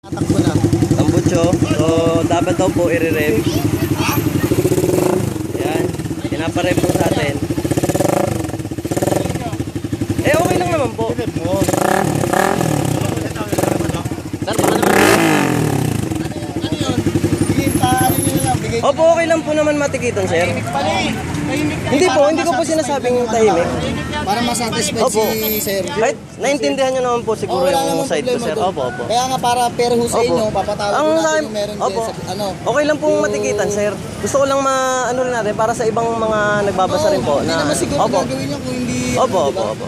Tatakbo na. Tambucho. So, dapat daw po i-rev. Yan. Pinaparev po sa atin. Eh, okay lang naman po. Rev mo. Sir, baka naman. Ano yun? Sige, paano nyo lang. Bigay ko Opo, okay lang po naman matikitan, sir. Hindi po, hindi ko po sinasabing naman tahimik. Para masatisfy Opo. si Sir. Kahit naintindihan nyo naman po Oo, siguro wala yung namang side ko, problema sir. doon. Opo, opo. Kaya nga para pero sa Opo. inyo, papatawag Ang ko natin yung meron Opo. dyan sa ano. Okay lang pong Yung- matikitan, sir. Gusto ko lang ma ano rin natin para sa ibang mga nagbabasa rin po Hindi na naman siguro Opo. gagawin niya kung hindi. Opo, ano, opo, diba? opo.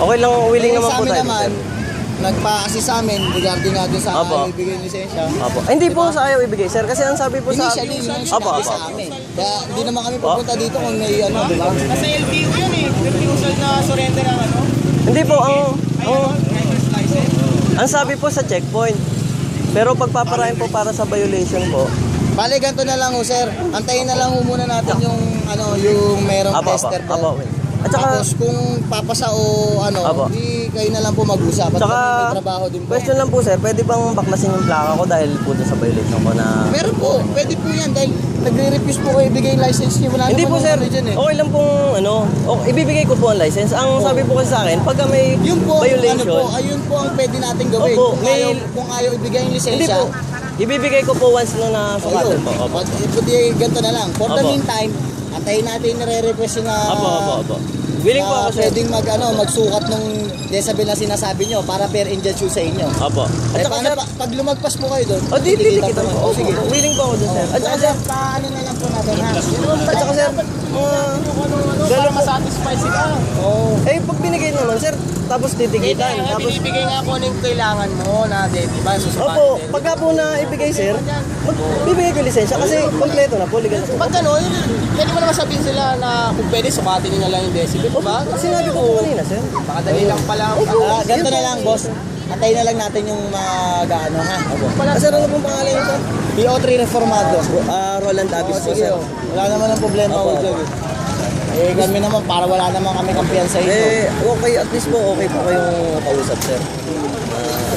Okay lang, willing Eh, naman sa po amin tayo, naman, sir. Nagpa-assist sa amin regarding nga dun sa Opo. ayaw ibigay ng lisensya. Opo. Ay, hindi po sa ayaw ibigay, sir. Kasi ang sabi po sa... Initially, yun sinabi opo. sa amin. Kaya hindi naman kami pupunta dito kung may ano, di ba? Nasa LTO yun eh. Refusal na surrender ang ano. Hindi po, ang... ang Driver's license. Ang sabi po sa checkpoint. Pero pagpaparahin po para sa violation po. Bale, ganito na lang ho, sir. Antayin na lang ho muna natin yung, ano, yung merong Apo, apo, tester apo. doon. At saka, Tapos kung papasa o ano, Apo. di kayo na lang po mag-usap. At Tsaka, kami may trabaho din po. question lang po sir, pwede bang baklasin yung plaka ko dahil po sa violation ko na... Meron po, pwede po yan dahil nagre-refuse po kayo ibigay yung license niyo. Wala Hindi naman po sir, ano dyan eh. okay lang pong ano, okay, ibibigay ko po ang license. Ang sabi po kasi sa akin, pagka may Yun po, violation, ano po, ayun po ang pwede natin gawin. Opo, kung, may- ayaw, kung ayaw ibigay yung hindi lisensya, po, ibibigay ko po once na nasukatan ayun. po. Opo. But, eh, ganito na lang. For the Opo. meantime, antayin natin yung nare-request yung na, Opo, opo, opo. Willing po ako sir. pwedeng mag, ano, magsukat ng decibel na sinasabi nyo para fair and just sa inyo. Opo. Eh, At saka paano sir, pa, pag lumagpas po kayo doon, o di, titikitan titikitan po naman. Oh, sige, willing po ako dun sir. At saka sir, paano na lang po natin ha? at saka sir, mga... Masatisfy sila. Oo. Eh, pag binigay naman sir, tapos titikitan. Kaya nga, Tapos, binibigay nga po ng kailangan mo na di ba? Susukatin Opo, din. pagka po na ibigay sir, magbibigay ko lisensya kasi kompleto na po, legal na po. Pag ano, yun, pwede mo naman sabihin sila na kung pwede sukatin nyo na lang yung decibel, di ba? Sinabi ko po kanina sir. Baka dali lang pala. Ah, ganito na lang, boss. Antayin na lang natin yung mga ano ha. Ah, sir, ano pong pangalan niyo sir? PO3 Reformado. Ah, Roland Avis Oh, po sige, sir. oh. wala naman ang problema Opo, ko dyan. eh. Eh, kami naman, para wala naman kami kampiyan sa inyo. Eh, okay, at least po okay po kayong kausap sir. Ah,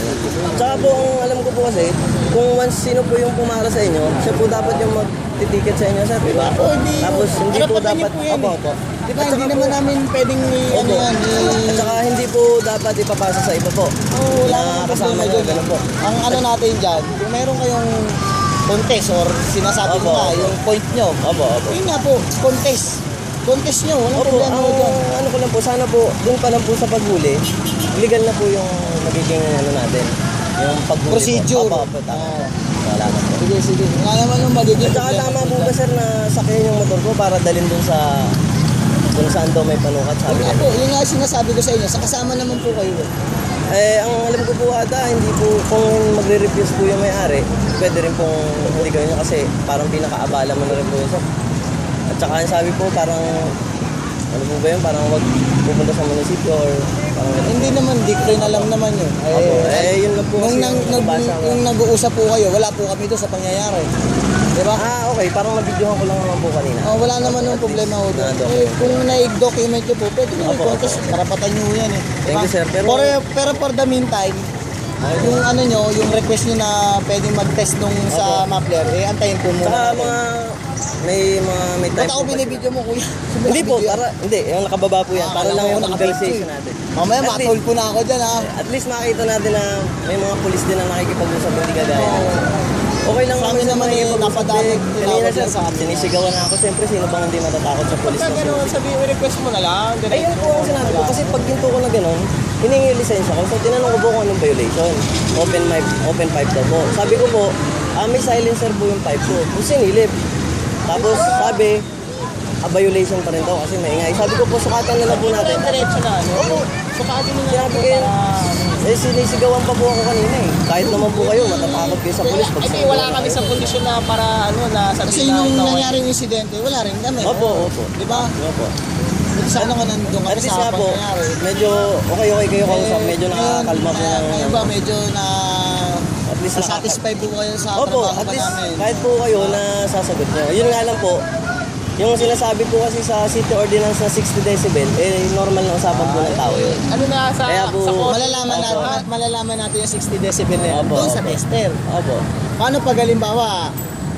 tsaka po, ang alam ko po kasi, kung once sino po yung pumara sa inyo, siya po dapat yung magtitiket sa inyo sir, di ba? Oo, hindi. Tapos hindi po dapat, po yan opo, eh. opo. Di ba, hindi naman namin pwedeng i- ano yan, i- At saka hindi po dapat ipapasa sa iba po. Oo, wala na namang kasama nyo, ganun po. Ang ano natin dyan, kung meron kayong contest or sinasabi Opo, mo nga, yung point nyo, Opo, opo. yun nga po, contest. Contest nyo, walang Opo, problema ang dyan. ano ko lang po, sana po, dun pa lang po sa paghuli, legal na po yung magiging ano natin, yung paghuli Procedure. po. Opo, opo, tama. Oo. Wala na po. Sige, sige. Wala naman yung magiging At saka tama po ba sir na sakyan yung motor ko para dalhin dun sa kung saan daw may panukat sabi nga nila. po, yun nga sinasabi ko sa inyo, sa kasama naman po kayo. eh. Ang alam ko po ata, hindi po, kung magre-refuse po yung may-ari, pwede rin pong hindi gawin nyo kasi parang pinakaabala mo na rin po yun sir. At saka sabi po, parang, ano po ba yun, parang wag pupunta sa munisipyo or parang ganun. Hindi naman, di ko rin alam naman yun. Opo, eh, yun lang po nung, kasi nang, yung nag, nabasa ko. nung nag-uusap po kayo, wala po kami doon sa pangyayari. Di ba? Ah, okay. Parang nabidyohan ko lang naman po kanina. Oh, wala naman yung problema ko doon. Ah, Eh, kung na-document nyo po, pwede nyo Opo, i-contest. Karapatan nyo yan eh. Thank you, sir. Pero- Pero, pero for the meantime, yung ano nyo, yung request nyo na pwedeng mag-test nung sa Mapler, eh, antayin po muna. Saka natin. mga, may mga, may time Ba't ako binibidyo mo, kuya? Hindi po, para, hindi. Yung nakababa po yan. Ah, Para lang ko yung nakapicture. organization natin. Mamaya, At matol po na ako dyan, ha? At least makita natin na may mga pulis din na nakikipag-usap hindi kagaya. Okay lang naman naman mga eh, eh. Kanina yan sa amin. sinisigawan na ako. Siyempre, sino bang hindi natatakot sa pulis Pagka gano'n, sabihin, request mo na lang. Ayun po ang sinabi ko. Kasi pag ginto ko na gano'n, hiningi yung lisensya ko. So, tinanong ko po kung anong violation. Open pipe, open pipe daw po. Sabi ko po, ah, may silencer po yung pipe ko. Kung sinilip. Tapos, sabi, ah, violation pa rin daw kasi maingay. Sabi ko po, sukatan na lang po natin. Diretso na, ano? Opo. Sukatin mo na lang Sinabi po kayo, para... eh sinisigawan pa po ako kanina eh. Kahit naman po kayo, matatakot kayo sa pulis pag Hindi, wala kami sa kondisyon na para ano, na Kasi sabihin na yung nangyaring insidente, wala rin kami. Opo, opo. Di ba? Opo. Sana nga nandun kami At least sa nga po, medyo okay okay kayo kausap, Eh, medyo nakakalma po ng... Ngayon ba, medyo na... At least nakaka- satisfied po kayo sa Opo, trabaho at pa least namin. kahit po kayo na sasagot nyo. Yun nga lang po, Yung sinasabi po kasi sa city ordinance na 60 decibel, eh normal na usapan po ng tao yun. Ano na sa, Kaya po- sa court? Malalaman Opo. natin, malalaman natin yung 60 decibel na yan Opo, doon sa opo. tester. Opo. Paano pag halimbawa,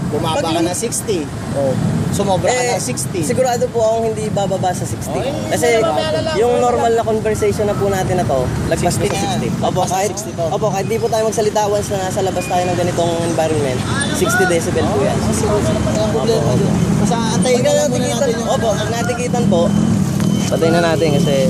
bumaba Pag ka yung- ng 60, o sumobra ka ng 60, Eh, Sigurado po akong hindi bababa sa 60. Okay. Kasi lang. yung normal na conversation na po natin na to, lagpas 60 po sa na yan. 60. Opo, Lagpas sa kahit, 60 to. opo, kahit di po tayo magsalita once na nasa labas tayo ng ganitong environment, 60 decibel po yan. Walang problema doon. Basta antayin na lang muna natin. Yung opo, pag natikitan po, patayin na natin kasi